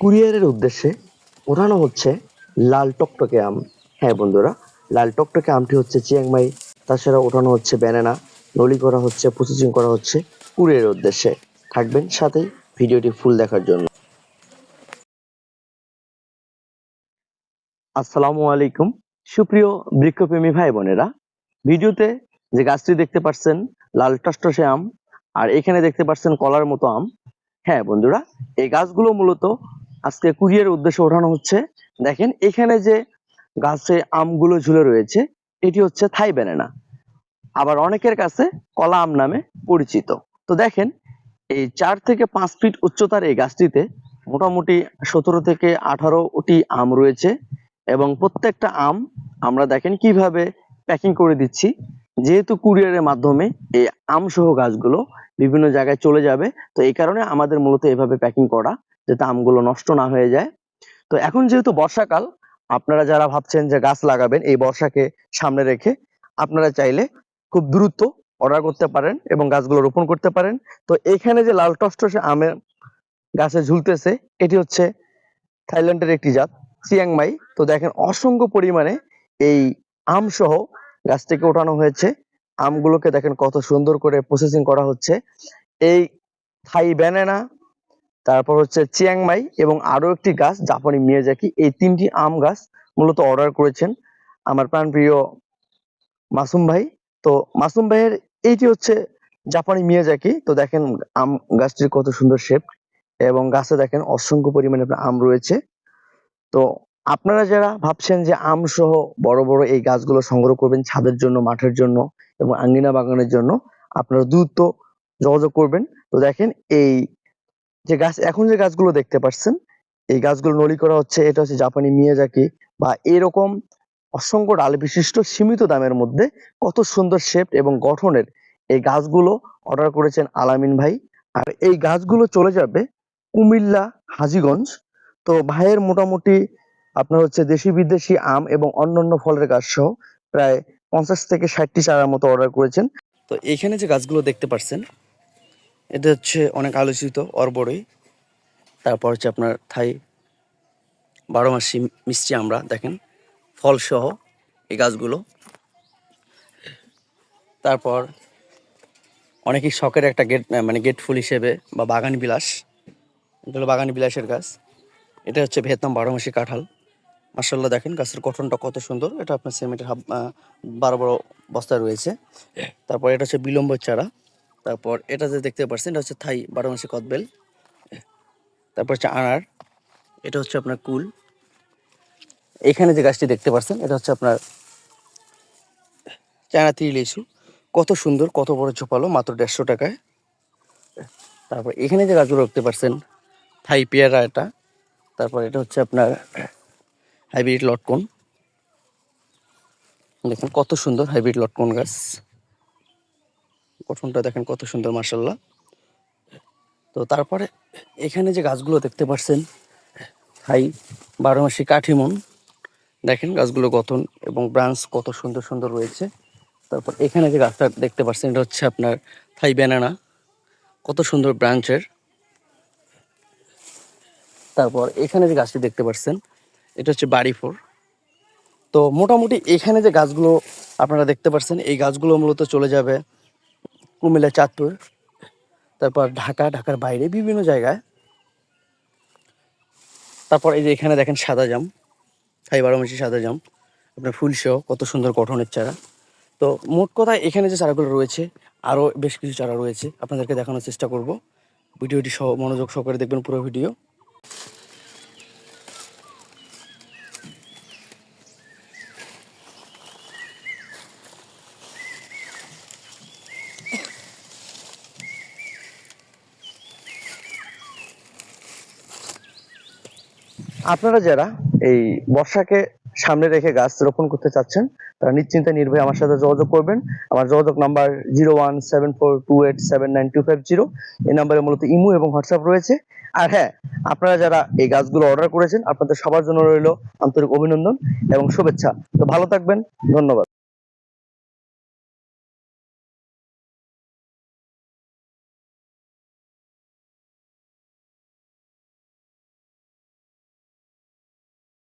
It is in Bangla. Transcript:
কুরিয়ারের উদ্দেশ্যে ওঠানো হচ্ছে লাল টকটকে আম। হ্যাঁ বন্ধুরা, লাল টকটকে আমটি হচ্ছে চিয়াংমাই তাছাড়া ওঠানো হচ্ছে ব্যানানা, নলি করা হচ্ছে, প্রসেসিং করা হচ্ছে কুরিয়ারের উদ্দেশ্যে। থাকবেন সাথেই ভিডিওটি ফুল দেখার জন্য। আসসালামু আলাইকুম। সুপ্রিয় বৃক্ষপ্রেমী ভাই বোনেরা ভিডিওতে যে গাছটি দেখতে পাচ্ছেন লাল টসটসে আম, আর এখানে দেখতে পাচ্ছেন কলার মতো আম। হ্যাঁ বন্ধুরা, এই গাছগুলো মূলত আজকে কুরিয়ার উদ্দেশ্যে ওঠানো হচ্ছে। দেখেন, এখানে যে গাছে আমগুলো ঝুলে রয়েছে, এটি হচ্ছে থাই ব্যানানা। আবার অনেকের কাছে কলা আম নামে পরিচিত। তো দেখেন, এই চার থেকে পাঁচ ফিট উচ্চতার এই গাছটিতে মোটামুটি সতেরো থেকে আঠারোটি আম রয়েছে এবং প্রত্যেকটা আম আমরা দেখেন কীভাবে প্যাকিং করে দিচ্ছি। যেহেতু কুরিয়ারের মাধ্যমে এই আম সহ গাছগুলো বিভিন্ন জায়গায় চলে যাবে, তো এই কারণে আমাদের মূলত এভাবে প্যাকিং করা যাতে আমগুলো নষ্ট না হয়ে যায়। তো এখন যেহেতু বর্ষাকাল, আপনারা যারা ভাবছেন যে গাছ লাগাবেন, এই বর্ষাকে সামনে রেখে আপনারা চাইলে খুব দ্রুত অর্ডার করতে পারেন এবং গাছগুলো রোপণ করতে পারেন। তো এখানে যে লাল টসটসে আমের গাছে ঝুলতেছে, এটি হচ্ছে থাইল্যান্ডের একটি জাত চিয়াংমাই তো দেখেন অসংখ্য পরিমাণে এই আম সহ গাছ থেকে ওঠানো হয়েছে। আমগুলোকে দেখেন কত সুন্দর করে প্রসেসিং করা হচ্ছে। এই থাই ব্যানানা তারপর হচ্ছে চিয়াংমাই এবং আরও একটি গাছ জাপানি মিয়াজাকি। এই তিনটি আম গাছ মূলত অর্ডার করেছেন আমার প্রাণপ্রিয় মাসুম ভাই। তো মাসুম ভাইয়ের এইটি হচ্ছে জাপানি মিয়াজাকি। তো দেখেন আম গাছটির কত সুন্দর শেপ এবং গাছে দেখেন অসংখ্য পরিমাণে আপনার আম রয়েছে। তো আপনারা যারা ভাবছেন যে আম সহ বড় বড় এই গাছগুলো সংগ্রহ করবেন ছাদের জন্য, মাঠের জন্য এবং আঙ্গিনা বাগানের জন্য, আপনারা দ্রুত যোগাযোগ করবেন। তো দেখেন এই যে গাছ, এখন যে গাছগুলো দেখতে পাচ্ছেন এই গাছগুলো নলি করা হচ্ছে, এটা হচ্ছে জাপানি মিয়াজাকি বা এরকম অসংখ্য ডাল বিশিষ্ট সীমিত দামের মধ্যে কত সুন্দর শেপ এবং গঠনের এই গাছগুলো অর্ডার করেছেন আলামিন ভাই। আর এই গাছগুলো চলে যাবে কুমিল্লা, হাজিগঞ্জ। তো ভাইয়ের মোটামুটি আপনার হচ্ছে দেশি বিদেশি আম এবং অন্যান্য ফলের গাছ সহ প্রায় পঞ্চাশ থেকে ষাটটি চারার মতো অর্ডার করেছেন। তো এখানে যে গাছগুলো দেখতে পাচ্ছেন এটা হচ্ছে অনেক আলোচিত, অর্বরই। তারপর হচ্ছে আপনার থাই বারো মাসি মিষ্টি আমরা, দেখেন, ফলসহ এই গাছগুলো। তারপর অনেকেই শখের একটা গেট মানে গেট ফুল হিসেবে বা বাগান বিলাস। এগুলো বাগান বিলাসের গাছ। এটা হচ্ছে ভিয়েতনাম বারো মাসি কাঁঠাল। মার্শাল্লাহ দেখেন গাছের গঠনটা কত সুন্দর। এটা আপনার সিমেন্টের হাফ বারো বড় বস্তায় রয়েছে। তারপর এটা হচ্ছে বিলম্ব চারা। তারপর এটা যে দেখতে পাচ্ছেন, এটা হচ্ছে থাই বারো মাসে কদবেল। তারপর হচ্ছে আনার, এটা হচ্ছে আপনার কুল। এখানে যে গাছটি দেখতে পাচ্ছেন, এটা হচ্ছে আপনার চায়না তিল লিচু। কত সুন্দর, কত বড় ঝোপালো, মাত্র দেড়শো টাকায়। তারপর এখানে যে গাছগুলো দেখতে পাচ্ছেন, থাই পেয়ারা এটা। তারপর এটা হচ্ছে আপনার হাইব্রিড লটকন। দেখুন কত সুন্দর হাইব্রিড লটকন গাছ। গঠনটা দেখেন কত সুন্দর মার্শাল্লাহ তো তারপরে এখানে যে গাছগুলো দেখতে পাচ্ছেন হাই বারো মাসি কাঠিমন, দেখেন গাছগুলো গঠন এবং ব্রাঞ্চ কত সুন্দর সুন্দর রয়েছে। তারপর এখানে যে গাছটা দেখতে পাচ্ছেন, এটা হচ্ছে আপনার থাই ব্যানানা, কত সুন্দর ব্রাঞ্চের। তারপর এখানে যে গাছটি দেখতে পাচ্ছেন, এটা হচ্ছে বাড়ি ফোর তো মোটামুটি এখানে যে গাছগুলো আপনারা দেখতে পাচ্ছেন, এই গাছগুলো মূলত চলে যাবে কুমিল্লা, চাঁদপুর, তারপর ঢাকা, ঢাকার বাইরে বিভিন্ন জায়গায়। তারপর এই যে এখানে দেখেন সাদা জাম থাই বারো মাসি সাদা জাম, আপনার ফুল সহ কত সুন্দর গঠনের চারা। তো মোট কথা এখানে যে চারাগুলো রয়েছে, আরও বেশ কিছু চারা রয়েছে, আপনাদেরকে দেখানোর চেষ্টা করব। ভিডিওটি সহ, মনোযোগ সহকারে দেখবেন পুরো ভিডিও। আপনারা যারা এই বর্ষাকে সামনে রেখে গাছ রোপণ করতে চাচ্ছেন, তারা নিশ্চিন্তে নির্ভয়ে আমার সাথে যোগাযোগ করবেন। আমার যোগাযোগ number zero one seven four two eight seven nine two five zero. এই নাম্বারে মূলত ইমো এবং হোয়াটসঅ্যাপ রয়েছে। আর হ্যাঁ আপনারা যারা এই গাছগুলো অর্ডার করেছেন, আপনাদের সবার জন্য রইল আন্তরিক অভিনন্দন এবং শুভেচ্ছা। তো ভালো থাকবেন, ধন্যবাদ।